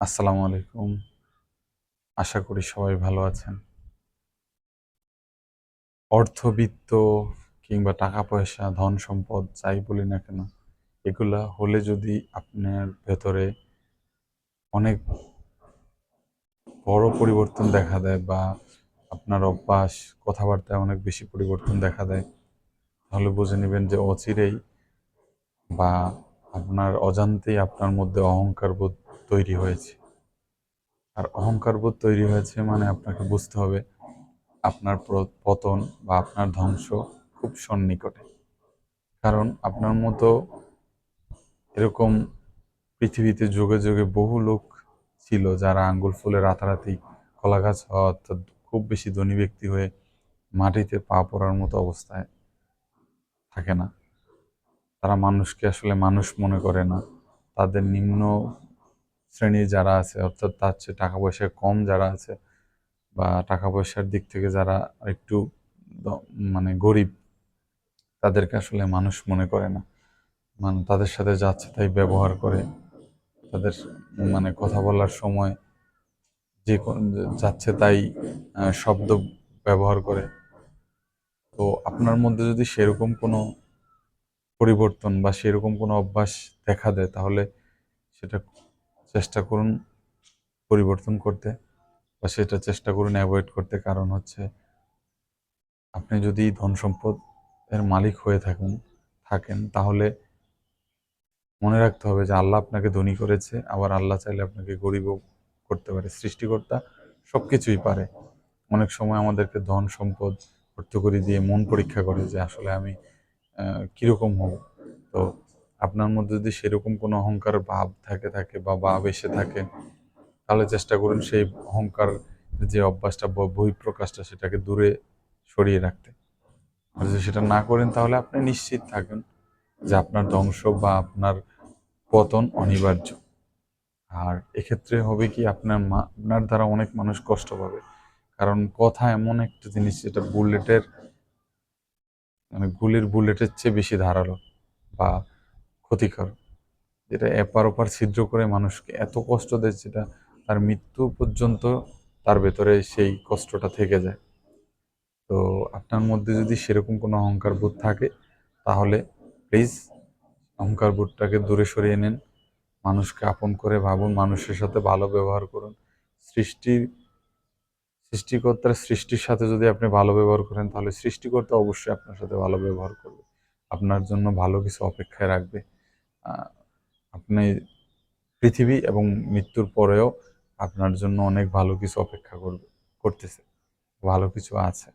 আসসালামু আলাইকুম। আশা করি সবাই ভালো আছেন। অর্থবিত্ত কিংবা টাকা পয়সা, ধন সম্পদ যাই বলি না কেন, এগুলা হলে যদি আপনার ভেতরে অনেক বড় পরিবর্তন দেখা দেয় বা আপনার অভ্যাস, কথাবার্তায় অনেক বেশি পরিবর্তন দেখা দেয়, তাহলে বুঝে নেবেন যে অচিরেই বা আপনার অজান্তেই আপনার মধ্যে অহংকার বোধ তৈরি হয়েছে। আর অহংকার বোধ তৈরি হয়েছে মানে আপনাকে বুঝতে হবে, আপনার পতন বা আপনার ধ্বংস খুব সন্নিকটে। কারণ আপনার মতো এরকম পৃথিবীতে যুগে যুগে বহু লোক ছিল যারা আঙ্গুল ফুলে রাতারাতি কলা গাছ হওয়া অর্থাৎ খুব বেশি ধনী ব্যক্তি হয়ে মাটিতে পা পড়ার মতো অবস্থায় থাকে না। তারা মানুষকে আসলে মানুষ মনে করে না। তাদের নিম্ন শ্রেণির যারা আছে, অর্থাৎ তার চেয়ে টাকা পয়সা কম যারা আছে বা টাকা পয়সার দিক থেকে যারা একটু মানে গরিব, তাদেরকে আসলে মানুষ মনে করে না। মানে তাদের সাথে যাচ্ছে তাই ব্যবহার করে। তাদের মানে কথা বলার সময় যে যাচ্ছে তাই শব্দ ব্যবহার করে। তো আপনার মধ্যে যদি সেরকম কোনো পরিবর্তন বা সেরকম কোনো অভ্যাস দেখা দেয়, তাহলে সেটা চেষ্টা করুন পরিবর্তন করতে বা সেটা চেষ্টা করুন অ্যাভয়েড করতে। কারণ হচ্ছে আপনি যদি ধন সম্পদের মালিক হয়ে থাকুন, থাকেন, তাহলে মনে রাখতে হবে যে আল্লাহ আপনাকে ধনী করেছে, আবার আল্লাহ চাইলে আপনাকে গরিবও করতে পারে, সৃষ্টিকর্তা সব কিছুই পারে। অনেক সময় আমাদেরকে ধন সম্পদ অর্থকরি দিয়ে মন পরীক্ষা করে যে আসলে আমি কীরকম হব। তো আপনার মধ্যে যদি সেরকম কোনো অহংকার ভাব থাকে থাকে বা ভাব এসে থাকে, তাহলে চেষ্টা করুন সেই অহংকার যে অভ্যাসটা বহিঃপ্রকাশটা সেটাকে দূরে সরিয়ে রাখতে। আর যদি সেটা না করেন, তাহলে আপনি নিশ্চিত থাকেন যে আপনার ধ্বংস বা আপনার পতন অনিবার্য। আর এক্ষেত্রে হবে কি, আপনার মা, আপনার দ্বারা অনেক মানুষ কষ্ট পাবে। কারণ কথা এমন একটা জিনিস যেটা বুলেটের মানে গুলির বুলেটের চেয়ে বেশি ধারালো বা ক্ষতিকর। যেটা এপার ওপার ছিদ্র করে মানুষকে এত কষ্ট দেয় যেটা তার মৃত্যু পর্যন্ত তার ভেতরে সেই কষ্টটা থেকে যায়। তো আপনার মধ্যে যদি সেরকম কোনো অহংকার বোধ থাকে, তাহলে প্লিজ অহংকার বোধটাকে দূরে সরিয়ে নেন। মানুষকে আপন করে ভাবুন, মানুষের সাথে ভালো ব্যবহার করুন। সৃষ্টির সৃষ্টিকর্তার সৃষ্টির সাথে যদি আপনি ভালো ব্যবহার করেন, তাহলে সৃষ্টিকর্তা অবশ্যই আপনার সাথে ভালো ব্যবহার করবে। আপনার জন্য ভালো কিছু অপেক্ষায় রাখবে। আপনি পৃথিবী এবং মৃত্যুর পরেও আপনার জন্য অনেক ভালো কিছু অপেক্ষা করবে, করতেছে, ভালো কিছু আছে।